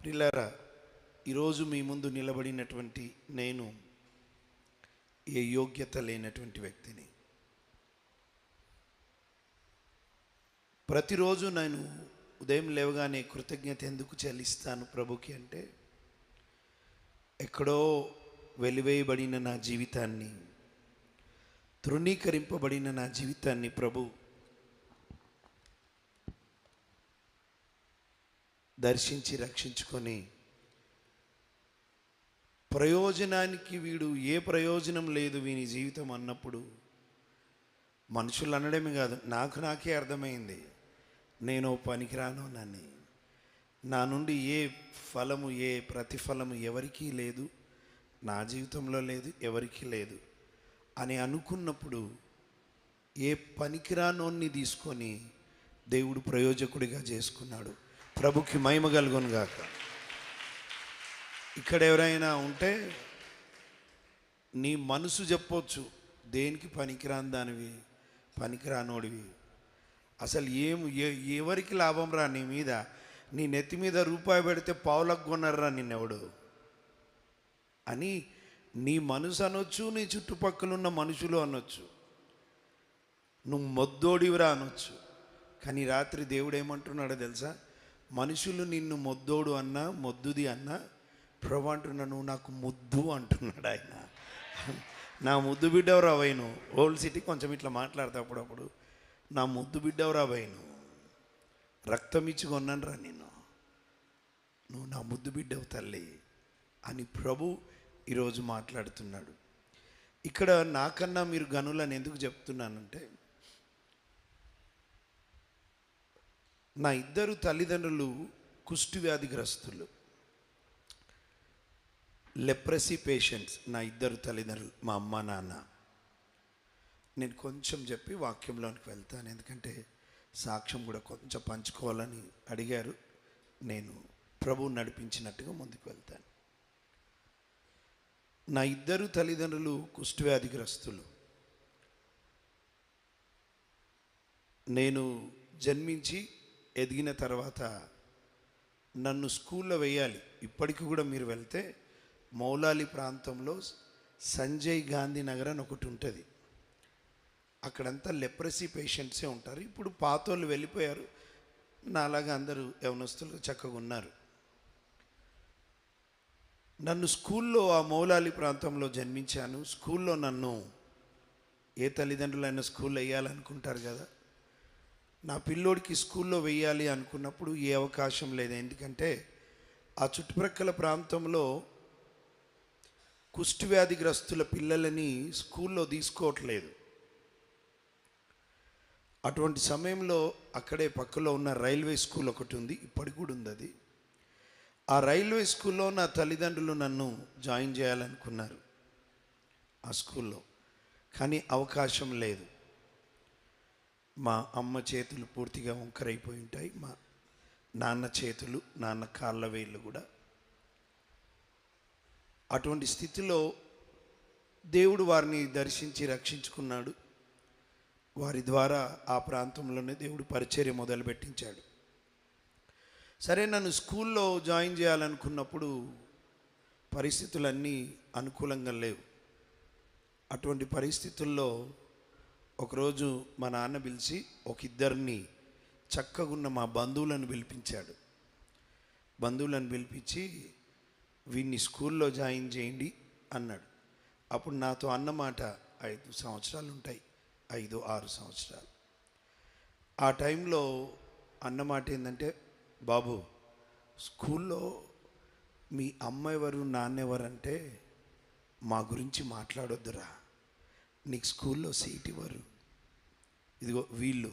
ప్రిలారా ఈరోజు మీ ముందు నిలబడినటువంటి నేను ఏ యోగ్యత లేనటువంటి వ్యక్తిని. ప్రతిరోజు నేను ఉదయం లేవగానే కృతజ్ఞత ఎందుకు చెల్లిస్తాను ప్రభుకి అంటే ఎక్కడో వెలివేయబడిన నా జీవితాన్ని తృణీకరింపబడిన నా జీవితాన్ని ప్రభు దర్శించి రక్షించుకొని ప్రయోజనానికి వీడు ఏ ప్రయోజనం లేదు వీని జీవితం అన్నప్పుడు మనుషులు అనడమే కాదు నాకు నాకే అర్థమైంది. నేను పనికిరాను నన్ను. నా నుండి ఏ ఫలము ఏ ప్రతిఫలము ఎవరికీ లేదు నా జీవితంలో లేదు ఎవరికీ లేదు అని అనుకున్నప్పుడు ఏ పనికిరానోన్ని తీసుకొని దేవుడు ప్రయోజకుడిగా చేసుకున్నాడు. ప్రభుకి మహిమ కలుగును గాక. ఇక్కడ ఎవరైనా ఉంటే నీ మనసు చెప్పొచ్చు దేనికి పనికిరాని దానివి పనికిరానోడివి. అసలు ఏం ఎవరికి లాభం రా నీ మీద? నీ నెత్తి మీద రూపాయి పెడితే పావులకు కొన్నారా నిన్నెవడు? అని నీ మనసు అనొచ్చు నీ చుట్టుపక్కల ఉన్న మనుషులు అనొచ్చు. నువ్వు మొద్దోడివిరా అనొచ్చు. కానీ రాత్రి దేవుడు ఏమంటున్నాడో తెలుసా? మనుషులు నిన్ను మొద్దోడు అన్నా మొద్దుది అన్నా ప్రభు అంటున్నా నువ్వు నాకు ముద్దు అంటున్నాడు ఆయన. నా ముద్దు బిడ్డవరా వైను ఓల్డ్ సిటీ కొంచెం ఇట్లా మాట్లాడతా అప్పుడప్పుడు. నా ముద్దు బిడ్డవరా వైను రక్తం ఇచ్చి కొన్నాను రా నేను నువ్వు నా ముద్దు బిడ్డవు తల్లి అని ప్రభు ఈరోజు మాట్లాడుతున్నాడు. ఇక్కడ నాకన్నా మీరు గనులని ఎందుకు చెప్తున్నానంటే నా ఇద్దరు తల్లిదండ్రులు కుష్ఠవ్యాధిగ్రస్తులు లెప్రసీ పేషెంట్స్ నా ఇద్దరు తల్లిదండ్రులు మా అమ్మ నాన్న. నేను కొంచెం చెప్పి వాక్యంలోనికి వెళ్తాను ఎందుకంటే సాక్ష్యం కూడా కొంచెం పంచుకోవాలని అడిగారు. నేను ప్రభువు నడిపించినట్టుగా ముందుకు వెళ్తాను. నా ఇద్దరు తల్లిదండ్రులు కుష్ఠవ్యాధిగ్రస్తులు నేను జన్మించి ఎదిగిన తర్వాత నన్ను స్కూల్లో వేయాలి. ఇప్పటికి కూడా మీరు వెళ్తే మౌలాలి ప్రాంతంలో సంజయ్ గాంధీ నగర్ అని ఒకటి ఉంటుంది. అక్కడంతా లెప్రసీ పేషెంట్సే ఉంటారు. ఇప్పుడు పాతోళ్ళు వెళ్ళిపోయారు. నాలాగా అందరూ యవనస్తులు చక్కగా ఉన్నారు. నన్ను స్కూల్లో ఆ మౌలాలి ప్రాంతంలో జన్మించాను. స్కూల్లో నన్ను ఏ తల్లిదండ్రులైనా స్కూల్లో వేయాలనుకుంటారు కదా. నా పిల్లోడికి స్కూల్లో వెయ్యాలి అనుకున్నప్పుడు ఏ అవకాశం లేదు. ఎందుకంటే ఆ చుట్టుప్రక్కల ప్రాంతంలో కుష్ఠవ్యాధిగ్రస్తుల పిల్లలని స్కూల్లో తీసుకోవట్లేదు. అటువంటి సమయంలో అక్కడే పక్కలో ఉన్న రైల్వే స్కూల్ ఒకటి ఉంది ఇప్పటికి కూడా ఉంది అది. ఆ రైల్వే స్కూల్లో నా తల్లిదండ్రులు నన్ను జాయిన్ చేయాలనుకున్నారు ఆ స్కూల్లో. కానీ అవకాశం లేదు. మా అమ్మ చేతులు పూర్తిగా వంకరైపోయి ఉంటాయి. మా నాన్న చేతులు నాన్న కాళ్ళ వేళ్ళు కూడా. అటువంటి స్థితిలో దేవుడు వారిని దర్శించి రక్షించుకున్నాడు. వారి ద్వారా ఆ ప్రాంతంలోనే దేవుడు పరిచర్య మొదలుపెట్టించాడు. సరే నన్ను స్కూల్లో జాయిన్ చేయాలనుకున్నప్పుడు పరిస్థితులన్నీ అనుకూలంగా లేవు. అటువంటి పరిస్థితుల్లో ఒకరోజు మా నాన్న పిలిచి ఒక ఇద్దరిని చక్కగున్న మా బంధువులను పిలిపించాడు. బంధువులను పిలిపించి వీడిని స్కూల్లో జాయిన్ చేయండి అన్నాడు. అప్పుడు నాతో అన్నమాట ఐదు సంవత్సరాలు ఉంటాయి ఐదు ఆరు సంవత్సరాలు. ఆ టైంలో అన్నమాట ఏంటంటే బాబు స్కూల్లో మీ అమ్మ ఎవరు నాన్న ఎవరు అంటే మా గురించి మాట్లాడొద్దురా. నీకు స్కూల్లో సీట్ ఇవ్వరు. ఇదిగో వీళ్ళు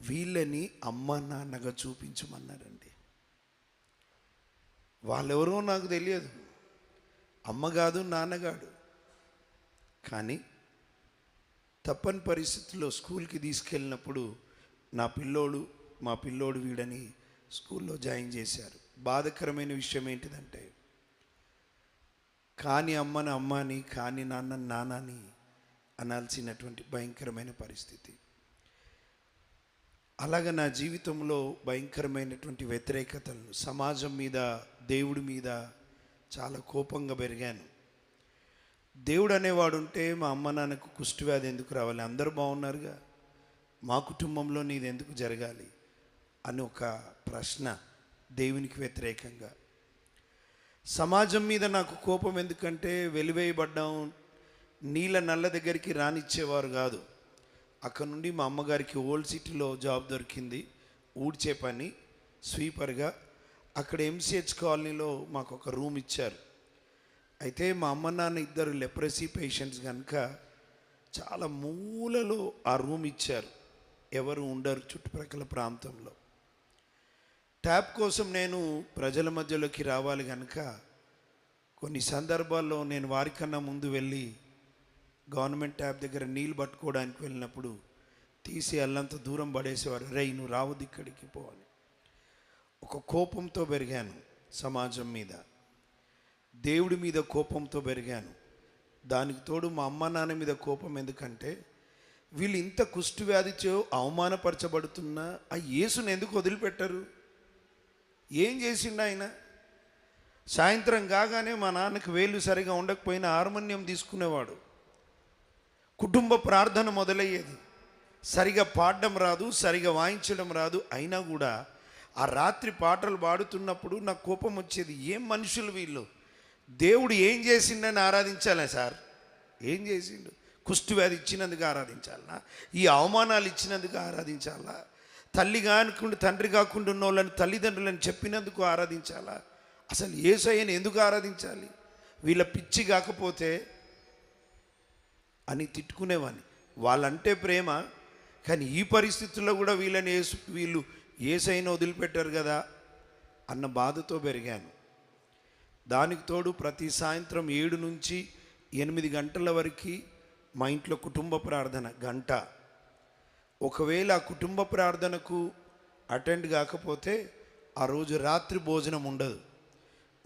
వీళ్ళని అమ్మ నాన్నగా చూపించమన్నారండి. వాళ్ళెవరో నాకు తెలియదు. అమ్మ కాదు నాన్నగాడు కానీ తప్పని పరిస్థితుల్లో స్కూల్కి తీసుకెళ్ళినప్పుడు నా పిల్లోడు మా పిల్లోడు వీడని స్కూల్లో జాయిన్ చేశారు. బాధకరమైన విషయం ఏంటిదంటే కాని అమ్మని అమ్మని కాని నాన్న నాన్నని అనాల్సినటువంటి భయంకరమైన పరిస్థితి. అలాగ నా జీవితంలో భయంకరమైనటువంటి వ్యతిరేకతలు సమాజం మీద దేవుడి మీద చాలా కోపంగా పెరిగాను. దేవుడు అనేవాడు ఉంటే మా అమ్మ నాన్నకు కుష్టివ్యాధి ఎందుకు రావాలి? అందరూ బాగున్నారుగా? మా కుటుంబంలో నీది ఎందుకు జరగాలి? అని ఒక ప్రశ్న దేవునికి వ్యతిరేకంగా. సమాజం మీద నాకు కోపం ఎందుకంటే వెలివేయబడ్డాం నీళ్ళ నల్ల దగ్గరికి రానిచ్చేవారు కాదు. అక్కడ నుండి మా అమ్మగారికి ఓల్డ్ సిటీలో జాబ్ దొరికింది. ఊడ్చే పని స్వీపర్గా. అక్కడ ఎంసీహెచ్ కాలనీలో మాకు ఒక రూమ్ ఇచ్చారు. అయితే మా అమ్మ నాన్న ఇద్దరు లెప్రసీ పేషెంట్స్ కనుక చాలా మూలలో ఆ రూమ్ ఇచ్చారు. ఎవరు ఉండరు చుట్టుప్రక్కల ప్రాంతంలో. ట్యాప్ కోసం నేను ప్రజల మధ్యలోకి రావాలి కనుక కొన్ని సందర్భాల్లో నేను వారికన్నా ముందు వెళ్ళి గవర్నమెంట్ ట్యాబ్ దగ్గర నీళ్ళు పట్టుకోవడానికి వెళ్ళినప్పుడు తీసి అల్లంత దూరం పడేసేవారు రే నువ్వు రావద్దు ఇక్కడికి పోవాలి ఒక కోపంతో పెరిగాను సమాజం మీద. దేవుడి మీద కోపంతో పెరిగాను. దానికి తోడు మా అమ్మ నాన్న మీద కోపం ఎందుకంటే వీళ్ళు ఇంత కుష్టివ్యాధితో అవమానపరచబడుతున్నా ఆ యేసుని ఎందుకు వదిలిపెట్టరు? ఏం చేసిండు ఆయన? సాయంత్రం కాగానే మా నాన్నకి వేలు సరిగా ఉండకపోయినా హార్మోనియం తీసుకునేవాడు. కుటుంబ ప్రార్థన మొదలయ్యేది. సరిగా పాడడం రాదు సరిగా వాయించడం రాదు. అయినా కూడా ఆ రాత్రి పాటలు పాడుతున్నప్పుడు నాకు కోపం వచ్చేది ఏం మనుషులు వీళ్ళు? దేవుడు ఏం చేసిండని ఆరాధించాలా సార్? ఏం చేసిండు? కుష్టి వ్యాధి ఇచ్చినందుకు ఆరాధించాలా? ఈ అవమానాలు ఇచ్చినందుకు ఆరాధించాలా? తల్లి కానుకుంటూ తండ్రి కాకుండా ఉన్న వాళ్ళని తల్లిదండ్రులను చెప్పినందుకు ఆరాధించాలా? అసలు ఏసయ్యని ఎందుకు ఆరాధించాలి? వీళ్ళ పిచ్చి కాకపోతే అని తిట్టుకునేవాడిని వాళ్ళంటే ప్రేమ కానీ ఈ పరిస్థితుల్లో కూడా వీళ్ళని ఏసు వీళ్ళు ఏసైనా వదిలిపెట్టారు కదా అన్న బాధతో పెరిగాను. దానికి తోడు ప్రతి సాయంత్రం ఏడు నుంచి ఎనిమిది గంటల వరకు మా ఇంట్లో కుటుంబ ప్రార్థన గంట. ఒకవేళ ఆ కుటుంబ ప్రార్థనకు అటెండ్ కాకపోతే ఆ రోజు రాత్రి భోజనం ఉండదు.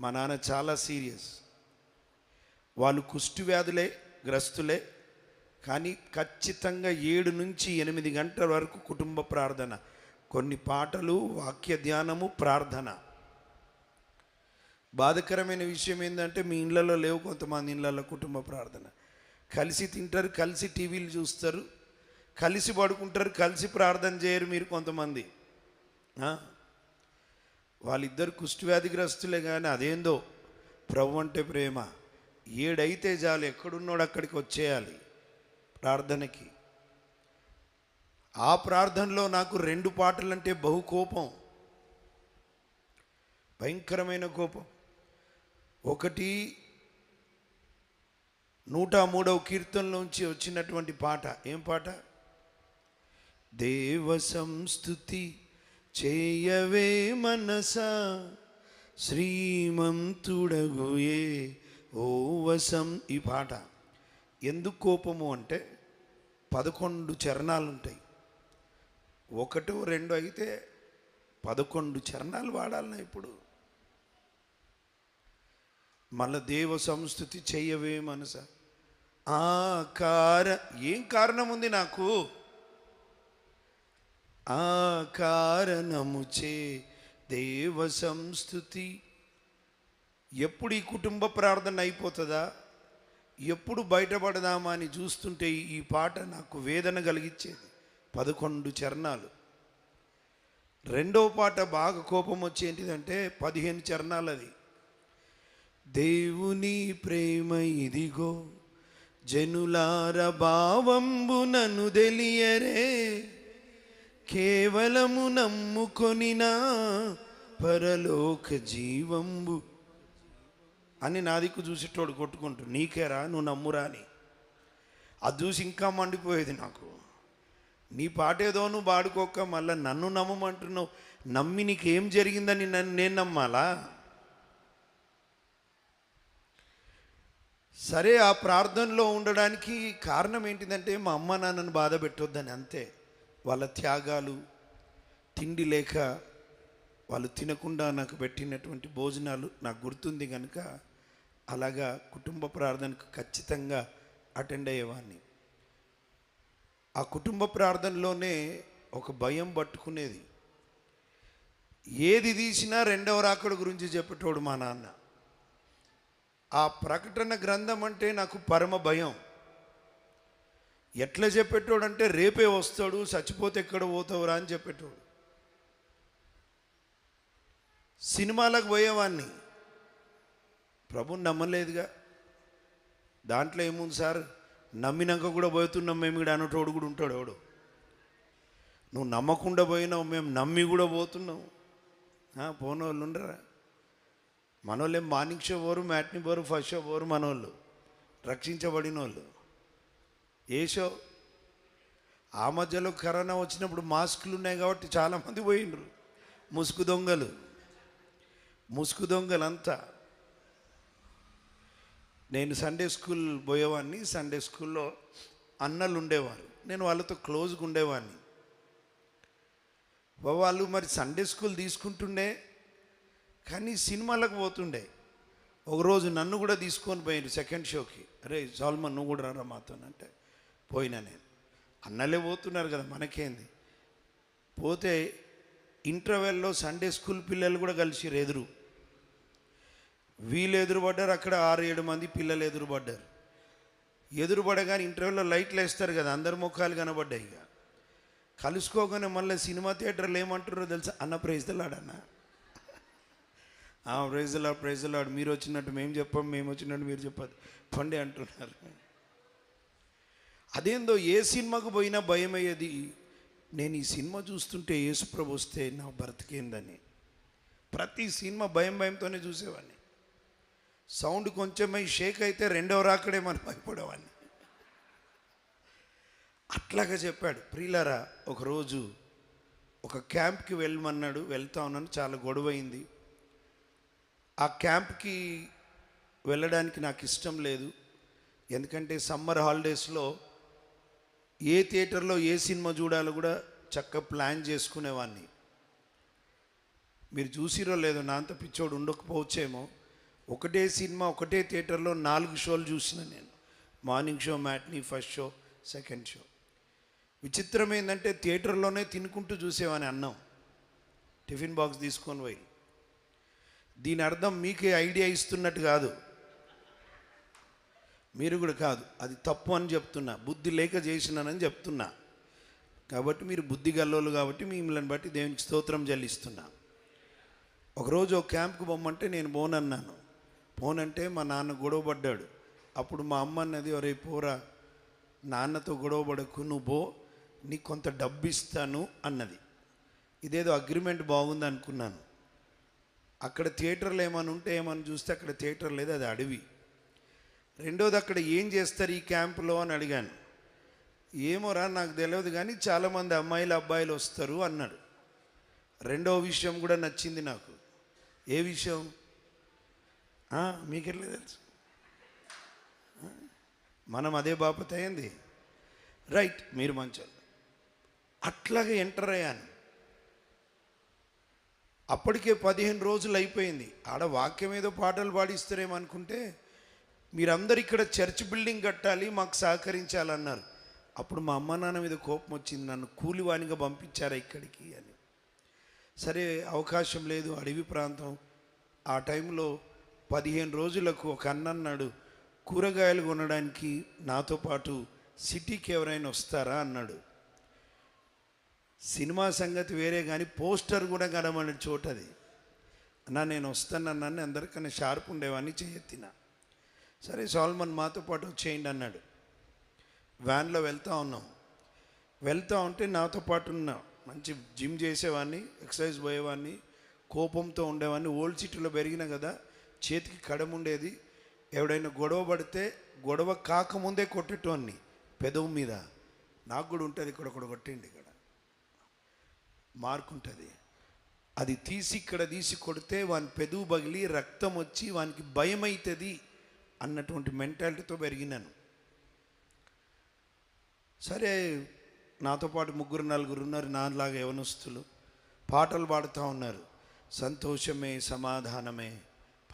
మా నాన్న చాలా సీరియస్. వాళ్ళు కుష్టి వ్యాధులే గ్రస్తులే కానీ ఖచ్చితంగా ఏడు నుంచి ఎనిమిది గంటల వరకు కుటుంబ ప్రార్థన. కొన్ని పాటలు వాక్య ధ్యానము ప్రార్థన. బాధకరమైన విషయం ఏంటంటే మీ ఇళ్ళలో లేవు కొంతమంది ఇళ్ళలో కుటుంబ ప్రార్థన. కలిసి తింటారు కలిసి టీవీలు చూస్తారు కలిసి పడుకుంటారు కలిసి ప్రార్థన చేయరు మీరు కొంతమంది. వాళ్ళిద్దరు కుష్ఠవ్యాధిగ్రస్తులే కానీ అదేందో? ప్రభు అంటే ప్రేమ. ఏడైతే చాలు ఎక్కడున్నాడు అక్కడికి వచ్చేయాలి. ప్రార్థనకి. ఆ ప్రార్థనలో నాకు రెండు పాటలంటే బహు కోపం. భయంకరమైన కోపం. ఒకటి నూట మూడవ కీర్తనలోంచి వచ్చినటువంటి పాట. ఏం పాట? దేవ సంస్థుతి చేయవే మనస శ్రీమంతుడగుయే ఓ వసం. ఈ పాట. ఎందుకు కోపము అంటే పదకొండు చరణాలు ఉంటాయి ఒకటో రెండు అయితే పదకొండు చరణాలు వాడాలన్నా ఇప్పుడు. మళ్ళా దేవ సంస్థుతి చెయ్యవే మనస ఆ కార ఏం కారణం ఉంది నాకు? ఆ కారణముచే దేవ సంస్థుతి. ఎప్పుడు ఈ కుటుంబ ప్రార్థన అయిపోతుందా? ఎప్పుడు బయటపడదామా అని చూస్తుంటే ఈ- పాట నాకు వేదన కలిగించేది. పదకొండు చరణాలు. రెండో పాట బాగా కోపం వచ్చేంటిదంటే పదిహేను చరణాలు అది దేవుని ప్రేమ ఇదిగో జనులార భావంబు నన్ను తెలియరే కేవలము నమ్ముకొనినా పరలోక జీవంబు అని నా దిక్కు చూసేటోడు కొట్టుకుంటూ నీకేరా నువ్వు నమ్మురా అని. అది చూసి ఇంకా మండిపోయేది నాకు. నీ పాటేదో నువ్వు పాడుకోక మళ్ళీ నన్ను నమ్మమంటున్నావు నమ్మి నీకేం జరిగిందని నన్ను నేను నమ్మాలా? సరే ఆ ప్రార్థనలో ఉండడానికి కారణం ఏంటిదంటే మా అమ్మ నాన్నను బాధ పెట్టొద్దని అంతే. వాళ్ళ త్యాగాలు తిండి లేక వాళ్ళు తినకుండా నాకు పెట్టినటువంటి భోజనాలు నాకు గుర్తుంది కనుక అలాగా కుటుంబ ప్రార్థనకు ఖచ్చితంగా అటెండ్ అయ్యేవాడిని. ఆ కుటుంబ ప్రార్థనలోనే ఒక భయం పట్టుకునేది. ఏది తీసినా రెండవ రాకడ గురించి చెప్పేటోడు మా నాన్న. ఆ ప్రకటన గ్రంథం అంటే నాకు పరమ భయం. ఎట్లా చెప్పేటోడు అంటే రేపే వస్తాడు చచ్చిపోతే ఎక్కడ పోతావురా అని చెప్పేటోడు. సినిమాలకు పోయేవాడిని. ప్రభుని నమ్మలేదుగా. దాంట్లో ఏముంది సార్? నమ్మినాక కూడా పోతున్నాం మేము ఇక్కడ అన్నటోడు కూడా ఉంటాడు ఎవడు. నువ్వు నమ్మకుండా పోయినావు మేము నమ్మి కూడా పోతున్నాం. పోనోళ్ళు వాళ్ళు ఉండరా? మనోళ్ళు ఏం మార్నింగ్ షో పోరు మ్యాట్ని పోరు ఫస్ట్ షో పోరు మనోళ్ళు. రక్షించబడిన వాళ్ళు ఏ షో ఆ మధ్యలో కరోనా వచ్చినప్పుడు మాస్కులు ఉన్నాయి కాబట్టి చాలామంది పోయిండ్రు ముసుగు దొంగలు. ముసుగు దొంగలంతా. నేను సండే స్కూల్ పోయేవాడిని. సండే స్కూల్లో అన్నలు ఉండేవారు. నేను వాళ్ళతో క్లోజ్గా ఉండేవాడిని. వాళ్ళు మరి సండే స్కూల్ తీసుకుంటుండే కానీ సినిమాలకు పోతుండే. ఒకరోజు నన్ను కూడా తీసుకొని పోయిండు సెకండ్ షోకి అరే సాల్మన్ నువ్వు కూడా రారా మాతో? అంటే పోయినా నేను. అన్నలే పోతున్నారు కదా మనకేంది? పోతే ఇంటర్వెల్లో సండే స్కూల్ పిల్లలు కూడా కలిసిరు ఎదురు. వీళ్ళు ఎదురుపడ్డారు అక్కడ ఆరు ఏడు మంది పిల్లలు ఎదురుపడ్డారు. ఎదురుపడగానే ఇంటర్వ్యూలో లైట్లు వేస్తారు కదా అందరి ముఖాలు కనబడ్డాయి ఇక. కలుసుకోగానే మళ్ళీ సినిమా థియేటర్లు ఏమంటారో తెలుసా? అన్న ప్రైజ్లాడన్న ప్రైజ్లాడ్ ఆడు మీరు వచ్చినట్టు మేము చెప్పాం మేము వచ్చినట్టు మీరు చెప్పదు. పండి అంటున్నారు. అదేందో ఏ సినిమాకు పోయినా భయం అయ్యేది నేను ఈ సినిమా చూస్తుంటే యేసుప్రభు వస్తే నా బ్రతికేందని. ప్రతి సినిమా భయం భయంతోనే చూసేవాడిని. సౌండ్ కొంచెమై షేక్ అయితే రెండవ రాకడే మనం భయపడేవాడిని అట్లాగా చెప్పాడు ప్రియులరా ఒకరోజు ఒక క్యాంప్కి వెళ్ళమన్నాడు వెళ్తా ఉన్నాను చాలా గొడవైంది ఆ క్యాంప్కి వెళ్ళడానికి నాకు ఇష్టం లేదు. ఎందుకంటే సమ్మర్ హాలిడేస్లో ఏ థియేటర్లో ఏ సినిమా చూడాలో కూడా చక్కగా ప్లాన్ చేసుకునేవాడిని. మీరు చూసిరో లేదో నా అంత పిచ్చోడు ఉండకపోవచ్చేమో. ఒకటే సినిమా ఒకటే థియేటర్లో నాలుగు షోలు చూసిన నేను. Morning show matinee first show second show. విచిత్రం ఏంటంటే థియేటర్లోనే తినుకుంటూ చూసేవాని అన్నం. టిఫిన్ బాక్స్ తీసుకొని పోయి. దీని అర్థం మీకే ఐడియా ఇస్తున్నట్టు కాదు. మీరు కూడా కాదు. అది తప్పు అని చెప్తున్నా. బుద్ధి లేక చేసినానని చెప్తున్నా. కాబట్టి మీరు బుద్ధి గల్లోలు కాబట్టి మిమ్మల్ని బట్టి దేవునికి స్తోత్రం చెల్లిస్తున్నా. ఒకరోజు ఒక క్యాంప్కి పొమ్మంటే నేను పోనన్నాను పోనంటే మా నాన్న గొడవపడ్డాడు అప్పుడు మా అమ్మ అన్నది ఒరే పోరా నాన్నతో గొడవపడకు నువ్వు పో నీకు కొంత డబ్బు ఇస్తాను అన్నది. ఇదేదో అగ్రిమెంట్ బాగుంది అనుకున్నాను. అక్కడ థియేటర్లు ఏమైనా ఉంటే ఏమైనా చూస్తే అక్కడ థియేటర్ లేదు అది అడవి. రెండోది అక్కడ ఏం చేస్తారు ఈ క్యాంపులో అని అడిగాను. ఏమోరా నాకు తెలియదు కానీ చాలామంది అమ్మాయిలు అబ్బాయిలు వస్తారు అన్నాడు. రెండవ విషయం కూడా నచ్చింది నాకు. ఏ విషయం? మీకెట్లా తెలుసు? మనం అదే బాపత అయింది. రైట్ మీరు మంచోళ్ళు. అట్లాగే ఎంటర్ అయ్యాను. అప్పటికే పదిహేను రోజులు అయిపోయింది. ఆడ వాక్యం ఏదో పాటలు పాడిస్తారేమో అనుకుంటే మీరందరు ఇక్కడ చర్చ్ బిల్డింగ్ కట్టాలి మాకు సహకరించాలన్నారు. అప్పుడు మా అమ్మ నాన్న మీద కోపం వచ్చింది. నన్ను కూలివాణిగా పంపించారా ఇక్కడికి అని. సరే అవకాశం లేదు అడవి ప్రాంతం. ఆ టైంలో పదిహేను రోజులకు ఒక అన్న అన్నాడు కూరగాయలు కొనడానికి నాతో పాటు సిటీకి ఎవరైనా వస్తారా? అన్నాడు. సినిమా సంగతి వేరే కానీ పోస్టర్ కూడా గడమనేది చోట అది. అన్నా నేను వస్తానన్నాను అందరికన్నా షార్ప్ ఉండేవాడిని చేయెత్తిన సరే సాల్మన్ మాతో పాటు వచ్చేయండి అన్నాడు. వ్యాన్లో వెళ్తా ఉన్నాం. వెళ్తూ ఉంటే నాతో పాటు ఉన్న. మంచి జిమ్ చేసేవాడిని ఎక్సర్సైజ్ పోయేవాడిని కోపంతో ఉండేవాడిని. ఓల్డ్ సిటీలో పెరిగిన కదా చేతికి కడముండేది. ఎవడైనా గొడవ పడితే గొడవ కాకముందే కొట్టేటోన్ని పెదవు మీద. నాకు కూడా ఉంటుంది ఇక్కడ ఒకటి కొట్టండి ఇక్కడ. మార్క్ ఉంటుంది అది తీసి ఇక్కడ తీసి కొడితే వాని పెదవు పగిలి రక్తం వచ్చి వానికి భయం అవుతుంది అన్నటువంటి మెంటాలిటీతో పెరిగినాను. సరే నాతో పాటు ముగ్గురు నలుగురు ఉన్నారు నాలాగా యవనస్తులు. పాటలు పాడుతూ ఉన్నారు. సంతోషమే సమాధానమే.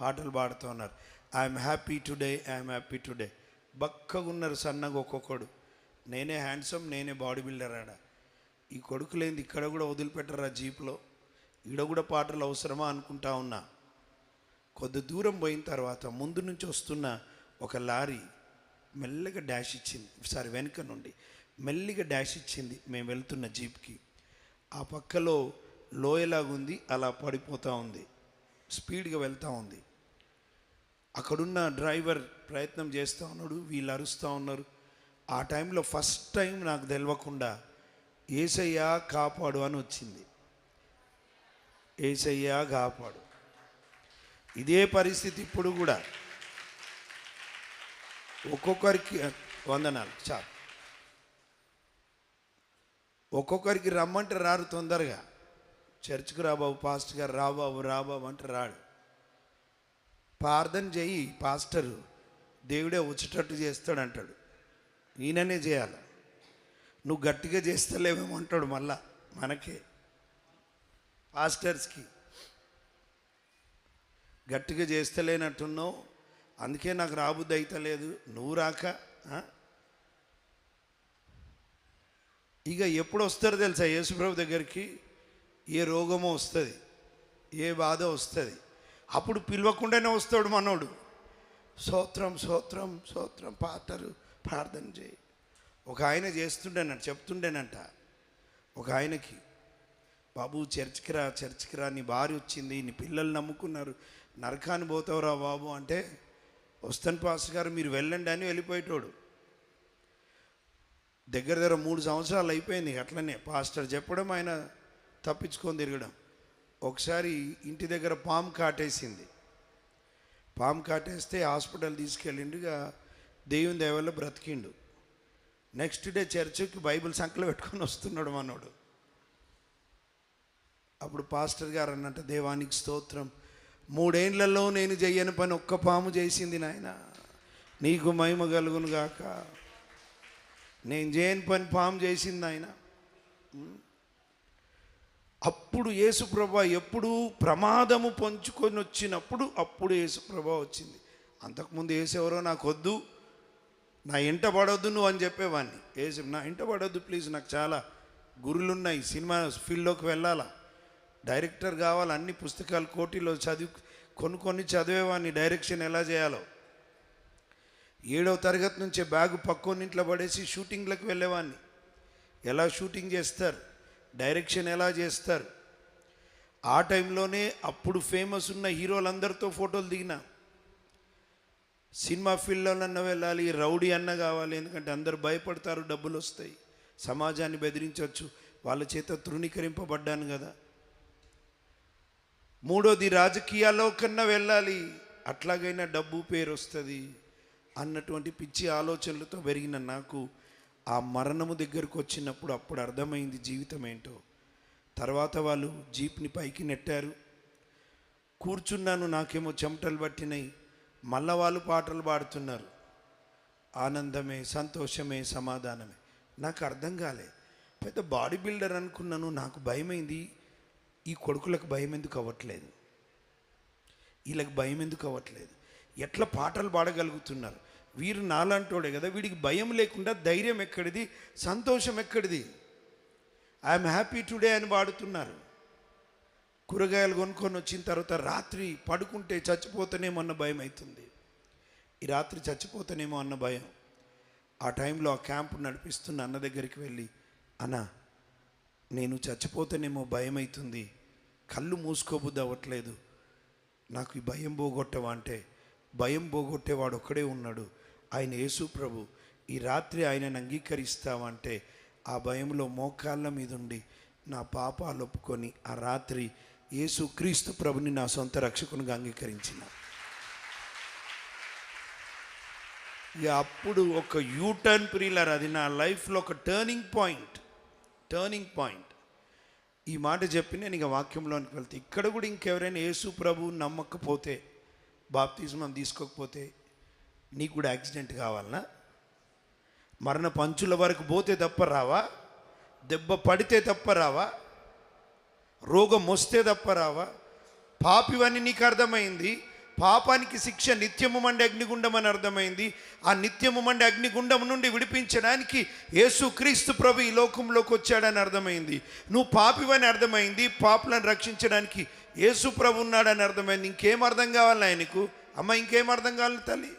పాటలు పాడుతూ ఉన్నారు. I'm happy today I'm happy today బక్కగా ఉన్నారు సన్నగా ఒక్కొక్కడు. నేనే హ్యాండ్సమ్ నేనే బాడీ బిల్డర్ ఆడ. ఈ కొడుకులేంది ఇక్కడ కూడా వదిలిపెట్టరా జీప్లో? ఈడ కూడా పాటలు అవసరమా అనుకుంటా ఉన్నా. కొద్ది దూరం పోయిన తర్వాత ముందు నుంచి వస్తున్న ఒక లారీ మెల్లగా డాష్ ఇచ్చింది. సారీ వెనుక నుండి మెల్లిగా డాష్ ఇచ్చింది మేము వెళ్తున్న జీప్కి. ఆ పక్కలో లోయలాగుంది అలా పడిపోతూ ఉంది. స్పీడ్గా వెళ్తూ ఉంది. అక్కడున్న డ్రైవర్ ప్రయత్నం చేస్తూ ఉన్నాడు వీళ్ళు అరుస్తూ ఉన్నారు. ఆ టైంలో ఫస్ట్ టైం నాకు తెలియకుండా ఏసయ్యా కాపాడు అని వచ్చింది. ఏసయ్యా కాపాడు. ఇదే పరిస్థితి ఇప్పుడు కూడా. ఒక్కొక్కరికి వందనాలు చాలు. ఒక్కొక్కరికి రమ్మంటే రారు తొందరగా. చర్చ్కి రాబాబు పాస్ట్ గారు రాబాబు రాబాబు అంటే రాడు. ప్రార్థన చేయి పాస్టరు దేవుడే వచ్చేటట్టు చేస్తాడు అంటాడు ఈయననే చేయాలి. నువ్వు గట్టిగా చేస్తలేవేమో అంటాడు మళ్ళా మనకే పాస్టర్స్కి. గట్టిగా చేస్తలేనట్టున్నావు అందుకే నాకు రాబుద్ది అయితలేదు నువ్వు రాక ఇక ఎప్పుడు వస్తారో తెలుసా? యేసుప్రభు దగ్గరికి ఏ రోగమో వస్తుంది ఏ బాధ వస్తుంది. అప్పుడు పిలవకుండానే వస్తాడు మనోడు. సోత్రం సోత్రం సోత్రం పాటరు ప్రార్థన చేయి. ఒక ఆయన చేస్తుండేనంట చెప్తుండేనంట. ఒక ఆయనకి బాబు చర్చికి రా చర్చికి రా నీ భార్య వచ్చింది నీ పిల్లలు నమ్ముకున్నారు నరకాన్ని పోతావురా బాబు అంటే వస్తాను పాస్ గారు మీరు వెళ్ళండి అని వెళ్ళిపోయేటోడు. దగ్గర దగ్గర మూడు సంవత్సరాలు అయిపోయింది అట్లనే. పాస్టర్ చెప్పడం ఆయన తప్పించుకొని తిరగడం. ఒకసారి ఇంటి దగ్గర పాము కాటేసింది. పాము కాటేస్తే హాస్పిటల్ తీసుకెళ్ళిండుగా దేవుని దేవల్లో బ్రతికిండు. నెక్స్ట్ డే చర్చికి బైబిల్ సంఖ్యలో పెట్టుకొని వస్తున్నాడు మనోడు. అప్పుడు పాస్టర్ గారు అన్నట్టు దేవానికి స్తోత్రం. మూడేండ్లలో నేను చెయ్యని పని ఒక్క పాము చేసింది నాయన. నీకు మహిమ కలుగును గాక. నేను చేయని పని పాము చేసింది ఆయన అప్పుడు యేసుప్రభ ఎప్పుడు ప్రమాదము పంచుకొని వచ్చినప్పుడు అప్పుడు యేసుప్రభ వచ్చింది. అంతకుముందు ఏసెవరో నాకు వద్దు నా ఇంట పడొద్దు నువ్వు అని చెప్పేవాడిని ఏసు నా ఇంట పడొద్దు ప్లీజ్ నాకు చాలా గురులున్నాయి సినిమా ఫీల్డ్లోకి వెళ్ళాలా. డైరెక్టర్ కావాలి అన్ని పుస్తకాలు కోటిలో చదివి కొనుక్కొని చదివేవాడిని డైరెక్షన్ ఎలా చేయాలో. ఏడవ తరగతి నుంచే బ్యాగ్ పక్కోనింట్లో పడేసి షూటింగ్లకు వెళ్ళేవాడిని ఎలా షూటింగ్ చేస్తారు? డైరెక్షన్ ఎలా చేస్తారు? ఆ టైంలోనే అప్పుడు ఫేమస్ ఉన్న హీరోలందరితో ఫోటోలు దిగిన. సినిమా ఫీల్డ్లోనన్నా వెళ్ళాలి రౌడీ అన్న కావాలి ఎందుకంటే అందరు భయపడతారు డబ్బులు వస్తాయి. సమాజాన్ని బెదిరించవచ్చు వాళ్ళ చేత తృణీకరింపబడ్డాను కదా. మూడోది రాజకీయాల్లో కన్నా వెళ్ళాలి అట్లాగైనా డబ్బు పేరు వస్తుంది అన్నటువంటి పిచ్చి ఆలోచనలతో పెరిగిన నాకు ఆ మరణము దగ్గరకు వచ్చినప్పుడు అప్పుడు అర్థమైంది జీవితం ఏంటో. తర్వాత వాళ్ళు జీప్ని పైకి నెట్టారు. కూర్చున్నాను నాకేమో చెమటలు పట్టినాయి. మళ్ళా వాళ్ళు పాటలు పాడుతున్నారు. ఆనందమే సంతోషమే సమాధానమే. నాకు అర్థం కాలే. పెద్ద బాడీ బిల్డర్ అనుకున్నాను నాకు భయమైంది. ఈ కొడుకులకు భయం ఎందుకు అవ్వట్లేదు? వీళ్ళకి భయం ఎందుకు అవ్వట్లేదు? ఎట్లా పాటలు పాడగలుగుతున్నారు? వీరు నాలాంటోడే కదా వీడికి భయం లేకుండా ధైర్యం ఎక్కడిది సంతోషం ఎక్కడిది? ఐఎమ్ హ్యాపీ టుడే అని వాడుతున్నారు. కూరగాయలు కొనుక్కొని వచ్చిన తర్వాత రాత్రి పడుకుంటే చచ్చిపోతానేమో అన్న భయం అవుతుంది. ఈ రాత్రి చచ్చిపోతానేమో అన్న భయం. ఆ టైంలో ఆ క్యాంపు నడిపిస్తున్న అన్న దగ్గరికి వెళ్ళి అన్న నేను చచ్చిపోతానేమో భయం అవుతుంది. కళ్ళు మూసుకోబుద్ది అవ్వట్లేదు నాకు ఈ భయం పోగొట్టవా? అంటే భయం పోగొట్టేవాడు ఒక్కడే ఉన్నాడు. ఆయన యేసు ప్రభు ఈ రాత్రి ఆయనను అంగీకరిస్తావంటే ఆ భయంలో మోకాళ్ళ మీద ఉండి నా పాపాలు ఒప్పుకొని ఆ రాత్రి యేసు క్రీస్తు ప్రభుని నా సొంత రక్షకునిగా అంగీకరించిన. ఇక అప్పుడు ఒక యూటర్న్ ప్రియులర్ అది నా లైఫ్లో ఒక టర్నింగ్ పాయింట్ టర్నింగ్ పాయింట్ ఈ మాట చెప్పి నేను ఇక వాక్యంలోనికి వెళ్తే. ఇక్కడ కూడా ఇంకెవరైనా యేసు ప్రభు నమ్మకపోతే బాప్తిజం తీసుకోకపోతే నీకు కూడా యాక్సిడెంట్ కావాలనా? మరణ పంచుల వరకు పోతే తప్ప రావా? దెబ్బ పడితే తప్ప రావా? రోగం వస్తే తప్ప రావా? పాపివని నీకు అర్థమైంది? పాపానికి శిక్ష నిత్యము మండి అగ్నిగుండం అని అర్థమైంది. ఆ నిత్యము మండి అగ్నిగుండం నుండి విడిపించడానికి యేసుక్రీస్తు ప్రభు ఈ లోకంలోకి వచ్చాడని అర్థమైంది. నువ్వు పాపివని అర్థమైంది. పాపులను రక్షించడానికి యేసు ప్రభు ఉన్నాడని అర్థమైంది. ఇంకేం అర్థం కావాలి ఆయనకు అమ్మ ఇంకేం అర్థం కావాలి తల్లి?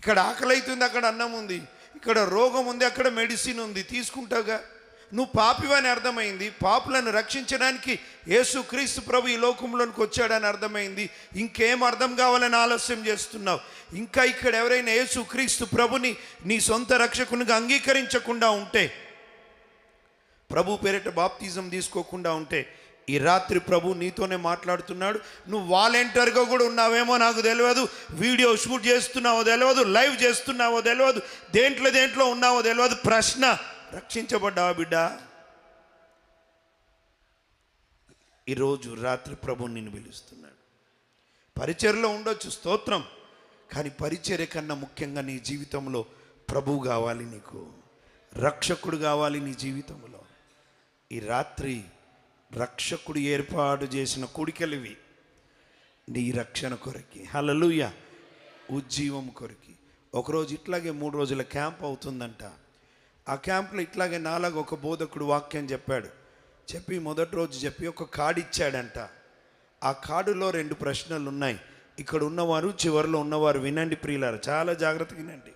ఇక్కడ ఆకలి అవుతుంది అక్కడ అన్నం ఉంది. ఇక్కడ రోగం ఉంది అక్కడ మెడిసిన్ ఉంది. తీసుకుంటావుగా. నువ్వు పాపివని అర్థమైంది. పాపులను రక్షించడానికి యేసు క్రీస్తు ప్రభు ఈ లోకంలోనికి వచ్చాడని అర్థమైంది. ఇంకేం అర్థం కావాలని ఆలస్యం చేస్తున్నావు? ఇంకా ఇక్కడ ఎవరైనా యేసు క్రీస్తు ప్రభుని నీ సొంత రక్షకునిగా అంగీకరించకుండా ఉంటే ప్రభు పేరిట బాప్తిజం తీసుకోకుండా ఉంటే ఈ రాత్రి ప్రభు నీతోనే మాట్లాడుతున్నాడు. నువ్వు వాలంటీర్గా కూడా ఉన్నావేమో నాకు తెలియదు వీడియో షూట్ చేస్తున్నావో తెలియదు లైవ్ చేస్తున్నావో తెలియదు దేంట్లో దేంట్లో ఉన్నావో తెలియదు ప్రశ్న రక్షించబడ్డావా బిడ్డ? ఈరోజు రాత్రి ప్రభు నిన్ను పిలుస్తున్నాడు. పరిచర్లో ఉండొచ్చు స్తోత్రం. కానీ పరిచర్య కన్నా ముఖ్యంగా నీ జీవితంలో ప్రభు కావాలి నీకు. రక్షకుడు కావాలి నీ జీవితంలో. ఈ రాత్రి రక్షకుడు ఏర్పాటు చేసిన కుడికలివి. నీ రక్షణ కొరకి. హలలుయ ఉజ్జీవం కొరకి. ఒకరోజు ఇట్లాగే మూడు రోజుల క్యాంప్ అవుతుందంట. ఆ క్యాంప్లో ఇట్లాగే నాలాగ ఒక బోధకుడు వాక్యం చెప్పాడు. చెప్పి మొదటి రోజు చెప్పి ఒక కార్డు ఇచ్చాడంట. ఆ కార్డులో రెండు ప్రశ్నలు ఉన్నాయి. ఇక్కడ ఉన్నవారు చివరిలో ఉన్నవారు వినండి ప్రియులారు చాలా జాగ్రత్తగా వినండి.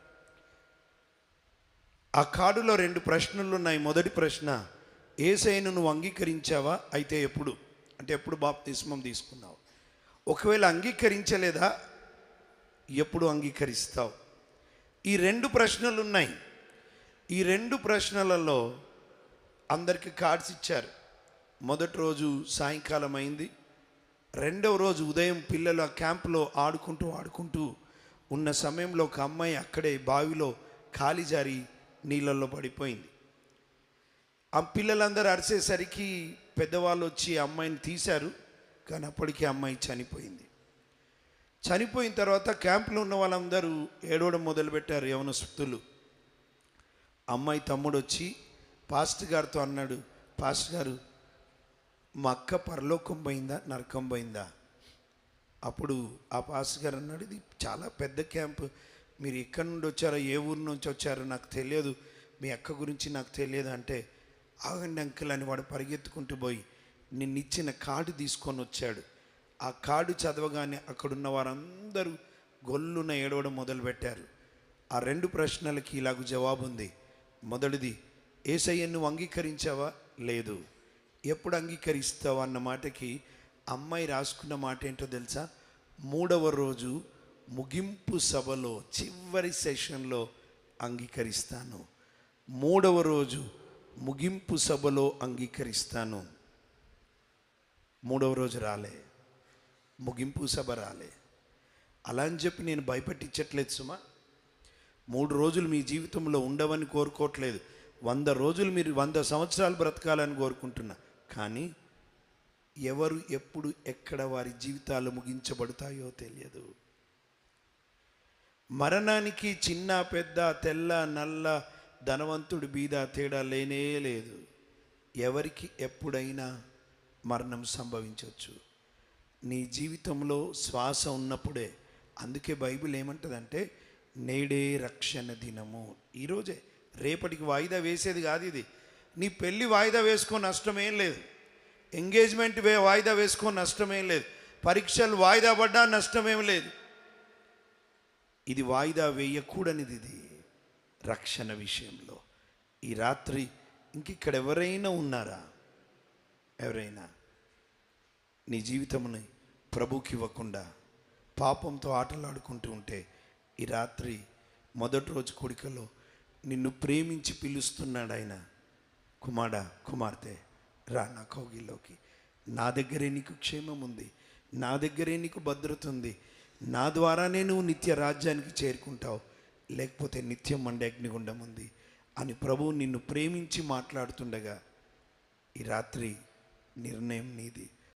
ఆ కార్డులో రెండు ప్రశ్నలు ఉన్నాయి. మొదటి ప్రశ్న ఏసైను నువ్వు అంగీకరించావా? అయితే ఎప్పుడు? అంటే ఎప్పుడు బాప్తిస్మం తీసుకున్నావు? ఒకవేళ అంగీకరించలేదా? ఎప్పుడు అంగీకరిస్తావు? ఈ రెండు ప్రశ్నలు ఉన్నాయి ఈ రెండు ప్రశ్నలలో అందరికి కార్డ్స్ ఇచ్చారు. మొదటి రోజు సాయంకాలం అయింది రెండవ రోజు ఉదయం పిల్లలు ఆ క్యాంపులో ఆడుకుంటూ ఆడుకుంటూ ఉన్న సమయంలో ఒక అమ్మాయి అక్కడే బావిలో కాలి జారి నీళ్ళల్లో పడిపోయింది. ఆ పిల్లలందరూ అరిసేసరికి పెద్దవాళ్ళు వచ్చి ఆ అమ్మాయిని తీశారు కానీ అప్పటికి అమ్మాయి చనిపోయింది. చనిపోయిన తర్వాత క్యాంపులో ఉన్న వాళ్ళందరూ ఏడవడం మొదలుపెట్టారు యవనస్తులు. అమ్మాయి తమ్ముడు వచ్చి పాస్టర్ గారితో అన్నాడు పాస్టర్ గారు మా అక్క పరలోకం పోయిందా నరకం పోయిందా? అప్పుడు ఆ పాస్టర్ గారు అన్నాడు ఇది చాలా పెద్ద క్యాంప్. మీరు ఎక్కడి నుండి వచ్చారో ఏ ఊరు నుంచి వచ్చారో నాకు తెలియదు. మీ అక్క గురించి నాకు తెలియదు. అంటే ఆగండి అంకుల్ అని వాడు పరిగెత్తుకుంటూ పోయి నిన్నిచ్చిన కార్డు తీసుకొని వచ్చాడు. ఆ కార్డు చదవగానే అక్కడున్న వారందరూ గొల్లున ఏడవడం మొదలుపెట్టారు. ఆ రెండు ప్రశ్నలకి ఇలాగ జవాబు ఉంది మొదటిది ఏసయ్య నువ్వు అంగీకరించావా? లేదు. ఎప్పుడు అంగీకరిస్తావా? అన్న మాటకి అమ్మాయి రాసుకున్న మాట ఏంటో తెలుసా? మూడవ రోజు ముగింపు సభలో చివరి సెషన్లో అంగీకరిస్తాను. మూడవ రోజు ముగింపు సభలో అంగీకరిస్తాను. మూడవ రోజు రాలే. ముగింపు సభ రాలే. అలా అని చెప్పి నేను భయపెట్టించట్లేదు సుమా. మూడు రోజులు మీ జీవితంలో ఉండవని కోరుకోవట్లేదు. వంద రోజులు మీరు వంద సంవత్సరాలు బ్రతకాలని కోరుకుంటున్నా. కానీ ఎవరు ఎప్పుడు ఎక్కడ వారి జీవితాలు ముగించబడతాయో తెలియదు. మరణానికి చిన్న పెద్ద తెల్ల నల్ల ధనవంతుడు బీద తేడా లేనే లేదు. ఎవరికి ఎప్పుడైనా మరణం సంభవించవచ్చు నీ జీవితంలో శ్వాస ఉన్నప్పుడే అందుకే బైబిల్ ఏమంటుందంటే నేడే రక్షణ దినము. ఈరోజే రేపటికి వాయిదా వేసేది కాదు ఇది. నీ పెళ్ళి వాయిదా వేసుకో నష్టమేం లేదు. ఎంగేజ్మెంట్ వే వాయిదా వేసుకో నష్టమేం లేదు. పరీక్షలు వాయిదా పడ్డా నష్టమేం లేదు. ఇది వాయిదా వేయకూడనిది ఇది. రక్షణ విషయంలో. ఈ రాత్రి ఇంక ఇక్కడ ఎవరైనా ఉన్నారా? ఎవరైనా? నీ జీవితముని ప్రభుకి ఇవ్వకుండా పాపంతో ఆటలాడుకుంటూ ఉంటే ఈ రాత్రి మొదటి రోజు కొడుకలో నిన్ను ప్రేమించి పిలుస్తున్నాడు ఆయన కుమారా కుమార్తె రా నా కౌగిల్లోకి. నా దగ్గరే నీకు క్షేమం ఉంది. నా దగ్గరే నీకు భద్రత ఉంది. నా ద్వారానే నువ్వు నిత్య రాజ్యానికి చేరుకుంటావు. లేకపోతే నిత్యం మండే అగ్నిగుండం ఉంది అని ప్రభువు నిన్ను ప్రేమించి మాట్లాడుతుండగా ఈ రాత్రి నిర్ణయం నీది.